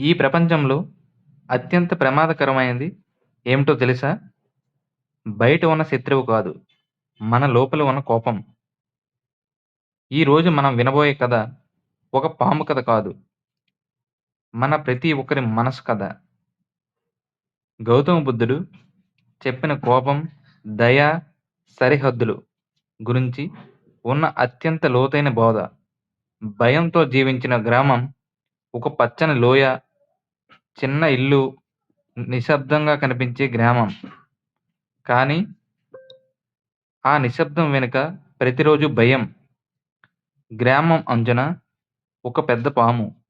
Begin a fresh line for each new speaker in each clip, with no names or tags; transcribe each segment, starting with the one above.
ఈ ప్రపంచంలో అత్యంత ప్రమాదకరమైనది ఏమిటో తెలుసా? బయట ఉన్న శత్రువు కాదు. మన లోపల ఉన్న కోపం. ఈ రోజు మనం వినబోయే కథ ఒక పాము కథ కాదు. మన ప్రతి ఒక్కరి మనసు కథ. గౌతమ బుద్ధుడు చెప్పిన కోపం, దయ, సరిహద్దులు గురించి ఉన్న అత్యంత లోతైన బోధ. భయంతో జీవించిన గ్రామం ఒక పచ్చని లోయ, చిన్న ఇల్లు, నిశ్శబ్దంగా కనిపించే గ్రామం. కానీ ఆ నిశ్శబ్దం వెనుక ప్రతిరోజు భయం. గ్రామం అంచున ఒక పెద్ద పాము.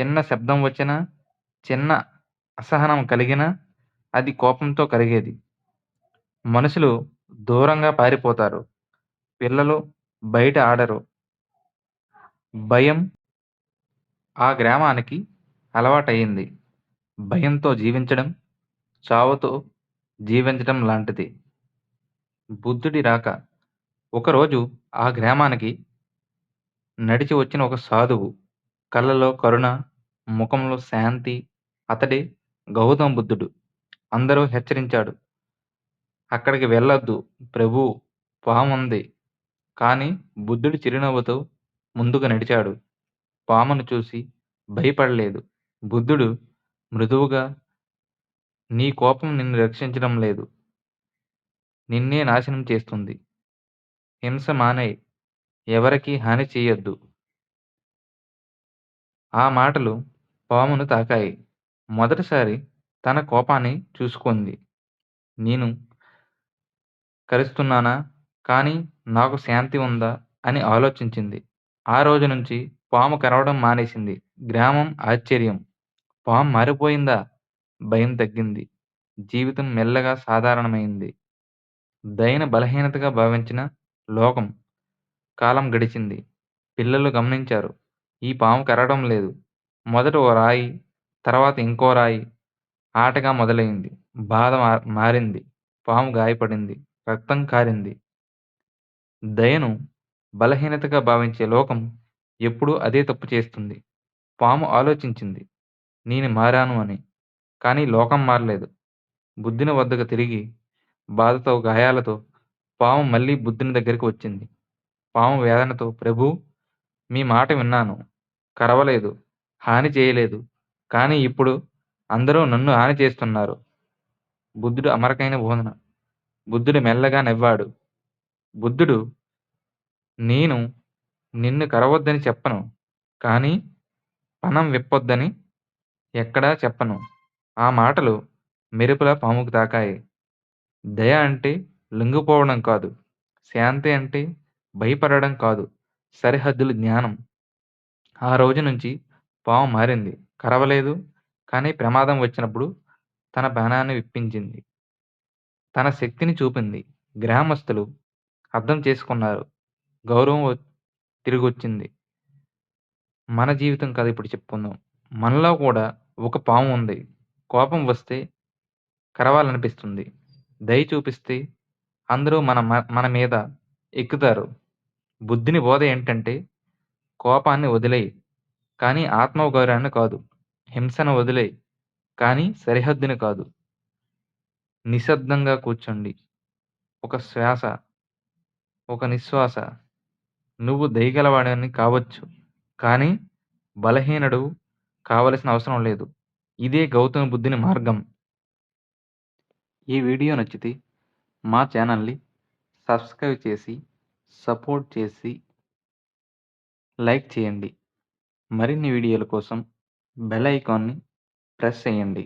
చిన్న శబ్దం వచ్చినా, చిన్న అసహనం కలిగినా అది కోపంతో కరిగేది. మనుషులు దూరంగా పారిపోతారు. పిల్లలు బయట ఆడరు. భయం ఆ గ్రామానికి అలవాటయింది. భయంతో జీవించడం చావుతో జీవించడం లాంటిది. బుద్ధుడి రాక ఒకరోజు ఆ గ్రామానికి నడిచి వచ్చిన ఒక సాధువు. కళ్ళలో కరుణ, ముఖంలో శాంతి. అతడే గౌతమ బుద్ధుడు. అందరూ హెచ్చరించాడు. అక్కడికి వెళ్ళొద్దు ప్రభూ పాముంది. కానీ బుద్ధుడు చిరునవ్వుతో ముందుకు నడిచాడు. పామును చూసి భయపడలేదు. బుద్ధుడు మృదువుగా నీ కోపం నిన్ను రక్షించడం లేదు. నిన్నే నాశనం చేస్తుంది. హింస మానేయ్. ఎవరికీ హాని చెయ్యొద్దు. ఆ మాటలు పామును తాకాయి. మొదటిసారి తన కోపాన్ని చూసుకుంది. నేను కరుస్తున్నానా? కానీ నాకు శాంతి ఉందా? అని ఆలోచించింది. ఆ రోజు నుంచి పాము కరవడం మానేసింది. గ్రామం ఆశ్చర్యం. పాము మారిపోయిందా? భయం తగ్గింది. జీవితం మెల్లగా సాధారణమైంది. దయను బలహీనతగా భావించిన లోకం. కాలం గడిచింది. పిల్లలు గమనించారు. ఈ పాము కరవడం లేదు. మొదట ఓ రాయి, తర్వాత ఇంకో రాయి. ఆటగా మొదలైంది. బాధ మారింది. పాము గాయపడింది. రక్తం కారింది. దయను బలహీనతగా భావించే లోకం ఎప్పుడూ అదే తప్పు చేస్తుంది. పాము ఆలోచించింది. నేను మారాను అని. కానీ లోకం మారలేదు. బుద్ధుని వద్దకు తిరిగి బాధతో, గాయాలతో పాము మళ్ళీ బుద్ధుని దగ్గరికి వచ్చింది. పాము వేదనతో ప్రభు మీ మాట విన్నాను. కరవలేదు. హాని చేయలేదు. కానీ ఇప్పుడు అందరూ నన్ను హాని చేస్తున్నారు. బుద్ధుడు అమరకైన బోధన. బుద్ధుడు మెల్లగా నవ్వాడు. బుద్ధుడు నేను నిన్ను కరవద్దని చెప్పను. కానీ పణం విప్పొద్దని ఎక్కడా చెప్పను. ఆ మాటలు మెరుపులా పాముకు తాకాయి. దయ అంటే లొంగిపోవడం కాదు. శాంతి అంటే భయపడడం కాదు. సరిహద్దులు జ్ఞానం. ఆ రోజు నుంచి పాము మారింది. కరవలేదు. కానీ ప్రమాదం వచ్చినప్పుడు తన బాణాన్ని విప్పించింది. తన శక్తిని చూపింది. గ్రామస్తులు అర్థం చేసుకున్నారు. గౌరవం తిరిగొచ్చింది. మన జీవితం కథ ఇప్పుడు చెప్పుకుందాం. మనలో కూడా ఒక పాము ఉంది. కోపం వస్తే కరవాలనిపిస్తుంది. దయ చూపిస్తే అందరూ మన మన మీద ఎక్కుతారు. బుద్ధిని బోధ ఏంటంటే కోపాన్ని వదిలేయి కానీ ఆత్మగౌరవాన్ని కాదు. హింసను వదిలేయి కానీ సరిహద్దుని కాదు. నిశ్శబ్దంగా కూర్చోండి. ఒక శ్వాస, ఒక నిశ్వాస. నువ్వు దయగలవాడని కావచ్చు. కానీ బలహీనుడు కావలసిన అవసరం లేదు. ఇదే గౌతమ బుద్ధుని మార్గం. ఈ వీడియో నచ్చితే మా ఛానల్ని సబ్స్క్రైబ్ చేసి, సపోర్ట్ చేసి, లైక్ చేయండి. మరిన్ని వీడియోల కోసం బెల్ ఐకాన్ని ప్రెస్ చేయండి.